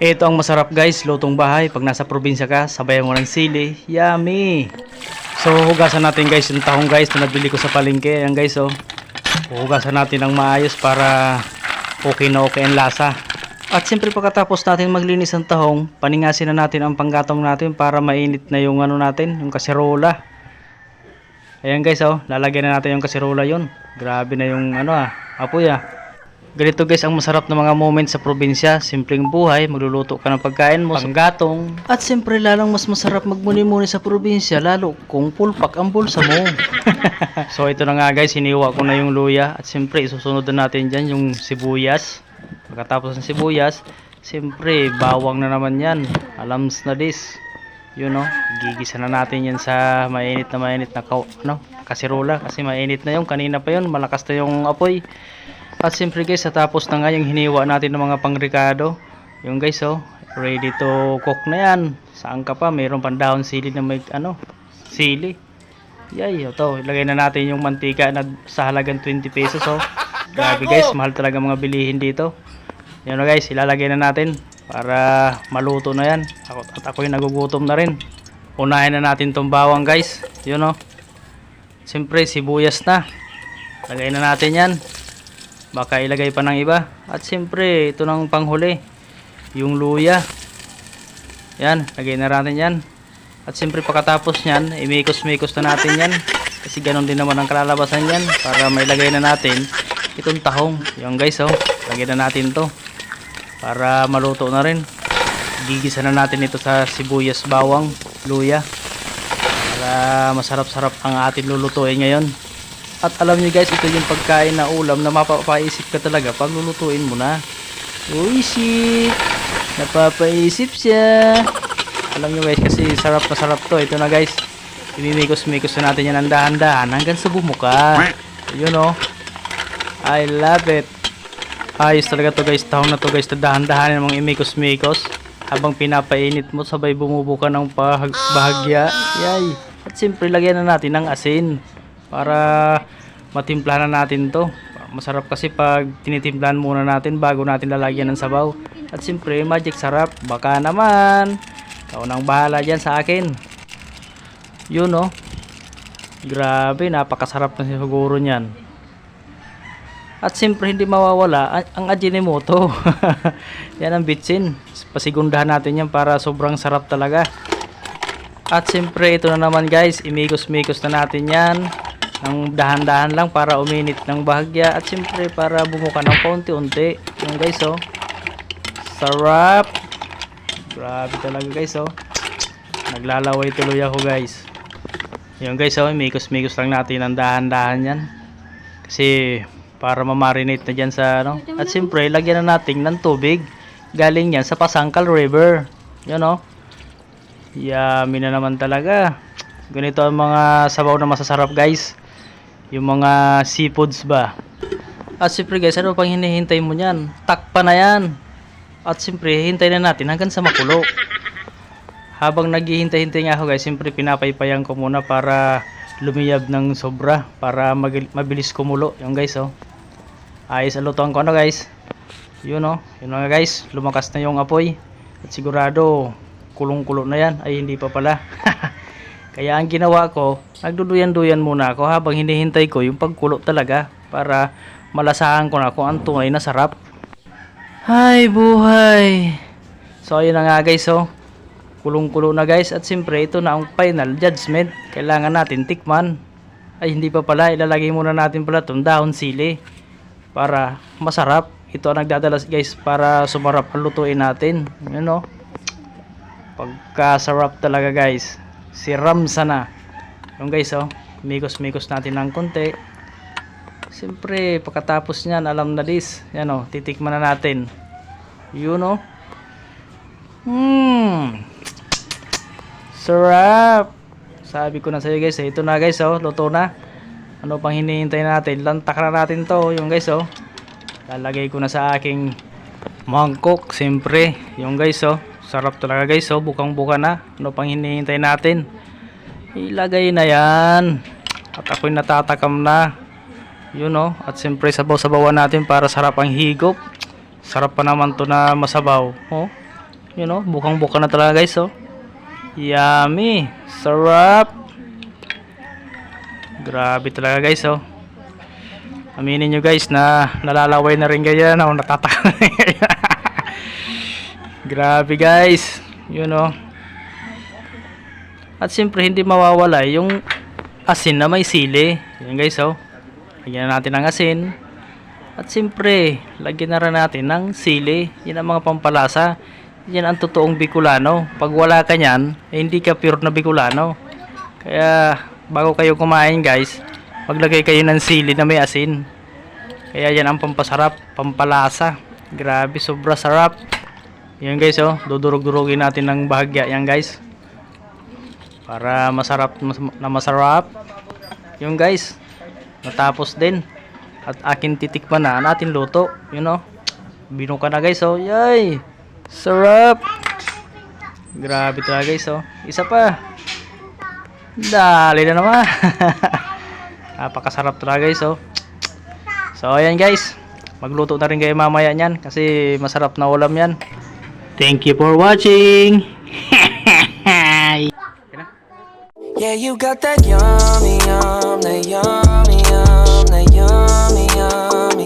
Ito ang masarap guys, lutong bahay. Pag nasa probinsya ka, sabayan mo ng sili. Yummy! So, hugasan natin guys yung tahong guys na nabili ko sa palengke. Ayan guys, oh. Hugasan natin ng maayos para okay na okay ang lasa. At siyempre pagkatapos natin maglinis ng tahong, paningasin na natin ang panggatong natin para mainit na yung ano natin, yung kaserola. Ayan guys, oh, lalagyan na natin yung kaserola yon. Grabe na yung ano ah, apoy ah. Ganito guys ang masarap na mga moments sa probinsya. Simpleng buhay, magluluto ka ng pagkain mo, panggatong. At siyempre lalong mas masarap magmuni-muni sa probinsya lalo kung pulpak ang bulsa mo. so ito na nga guys, hiniwa ko na yung luya. At siyempre isusunod na natin dyan yung sibuyas. Pagkatapos ng sibuyas, siyempre bawang na naman yan. Alams na this. Yun no, gigisa na natin yan sa mainit na mainit na kaw, ano, kasirola. Kasi mainit na yung kanina pa yun, malakas na yung apoy. At siyempre guys, sa tapos na nga yung hiniwa natin ng mga pangrikado. Yung guys oh, ready to cook na yan. Saan ka pa? Mayroon pang dahon sili na may ano, sili. Yay, ito, ilagay na natin yung mantika na sa halagang 20 pesos oh. Grabe guys, mahal talaga mga bilihin dito. Yan na guys, ilalagay na natin para maluto na yan. Ako, at ako'y nagugutom na rin. Unahin na natin tong bawang guys. Yun oh. Siyempre, sibuyas na. Lagay na natin yan. Baka ilagay pa ng iba. At siyempre, ito ng panghuli. Yung luya. Yan, lagay na natin yan. At siyempre pagkatapos nyan, imikos-mikos na natin yan. Kasi ganun din naman ang kalalabasan yan. Para mailagay na natin itong tahong. Yung guys, oh. Lagay na natin to. Para maluto na rin. Gigisa na natin ito sa sibuyas, bawang, luya. Para masarap-sarap ang ating lulutuin ngayon. At alam niyo guys, ito yung pagkain na ulam na mapapaisip ka talaga pag lulutuin mo na. Uy, shit! Napapaisip siya. Alam niyo guys, kasi sarap na sarap to. Ito na guys. Imimikos-mikos na natin yan ng dahan-dahan hanggang sa bumuka. Yun oh. I love it. Ayos talaga to guys. Tahong na to guys. Dahan-dahan yung mga imikos-mikos. Habang pinapainit mo, sabay bumubuka ng bahag bahagya. Yay! At siyempre, lagyan na natin ng asin para matimplahan na natin to. Masarap kasi pag tinitimplahan muna natin bago natin lalagyan ng sabaw. At siyempre magic sarap. Baka naman ikaw nang bahala dyan sa akin. Yun oh. Grabe napakasarap na siguro nyan at siyempre hindi mawawala ang, Ajinomoto. Yan ang bitsin. Pasigundahan natin yan para sobrang sarap talaga. At siyempre ito na naman guys. Imikos-mikos na natin yan ng dahan-dahan lang para uminit ng bahagya at siyempre para bumuka ng paunti-unti. Yung guys oh. Sarap! Grabe talaga guys oh. Naglalaway tuloy ako guys. Yung guys oh mikos-mikos lang natin ng dahan-dahan yan. Kasi para mamarinate na dyan sa ano. At siyempre lagyan na natin ng tubig. Galing yan sa Pasangkal River. Yun oh. Yummy na naman talaga. Ganito ang mga sabaw na masasarap guys yung mga seafoods ba? At siyempre guys ano pang hinihintay mo nyan takpa na yan. At siyempre hintay na natin hanggang sa makulo. Habang naghihintay-hintay nga ako guys siyempre pinapaypayan ko muna para lumiyab ng sobra para mabilis kumulo. Yung guys oh. Ayos ang lutuan ko. Ano guys? Yun oh. Yun nga guys lumakas na yung apoy. At sigurado kulong-kulo na yan. Ay hindi pa pala Kaya ang ginawa ko, nagduduyan-duyan muna ako habang hinihintay ko yung pagkulo talaga para malasahan ko na kung ang tunay na sarap. Ay, buhay! So, ayun na nga guys, oh. Kulong-kulo na guys at siyempre ito na ang final judgment. Kailangan natin tikman. Ay, hindi pa pala. Ilalagay muna natin pala itong dahon sili para masarap. Ito ang nagdadala guys para sumarap ang lutuin natin. Yun, oh. Pagkasarap talaga guys si Ramsa na yung guys oh. Mikos-mikos natin ng konti. Siyempre pagkatapos nyan alam na this. Yan oh titikman na natin. Yun oh. Hmm. Sarap. Sabi ko na sa iyo guys eh. ito na guys oh. Luto na. Ano pang hinihintay natin? Lantak na natin to yung guys oh. Lalagay ko na sa aking mangkok siyempre. Yung guys oh Sarap talaga guys, oh, bukang-buka na. Ano pang hinihintay natin? Ilagay na yan. At ako'y natatakam na. Yun oh. At siyempre sabaw-sabawan natin para sarap ang higop. Sarap pa naman to na masabaw. Oh. You know, bukang-buka na talaga guys, oh. Yummy. Sarap. Grabe talaga guys, oh. Aminin nyo guys na nalalaway na rin kayo na oh, natataka. Grabe guys. You know. At siyempre hindi mawawala yung asin na may sili. Yan guys, oh. Lagyan na natin ng asin. At siyempre, lagyan na rin natin ng sili. Yan ang mga pampalasa. Yan ang totoong Bicolano. Pag wala ka niyan, eh, hindi ka pure na Bicolano. Kaya, bago kayo kumain guys, maglagay kayo ng sili na may asin. Kaya yan ang pampasarap, pampalasa. Grabe, sobra sarap. Yan guys, oh. Dudurog-durugin natin ng bahagya yan guys. Para masarap mas- na masarap. Yung guys, natapos din. At akin titikman na natin luto. You know. Binuka na guys, oh. Yay! Sarap! Grabe talaga guys, oh. Isa pa. Dali na naman. Napakasarap talaga guys, oh. So, ayan guys. Magluto na rin kayo mamaya niyan kasi masarap na ulam yan. Thank you for watching. yeah, you got that yummy, yum, that yummy, yum, that yummy, yummy.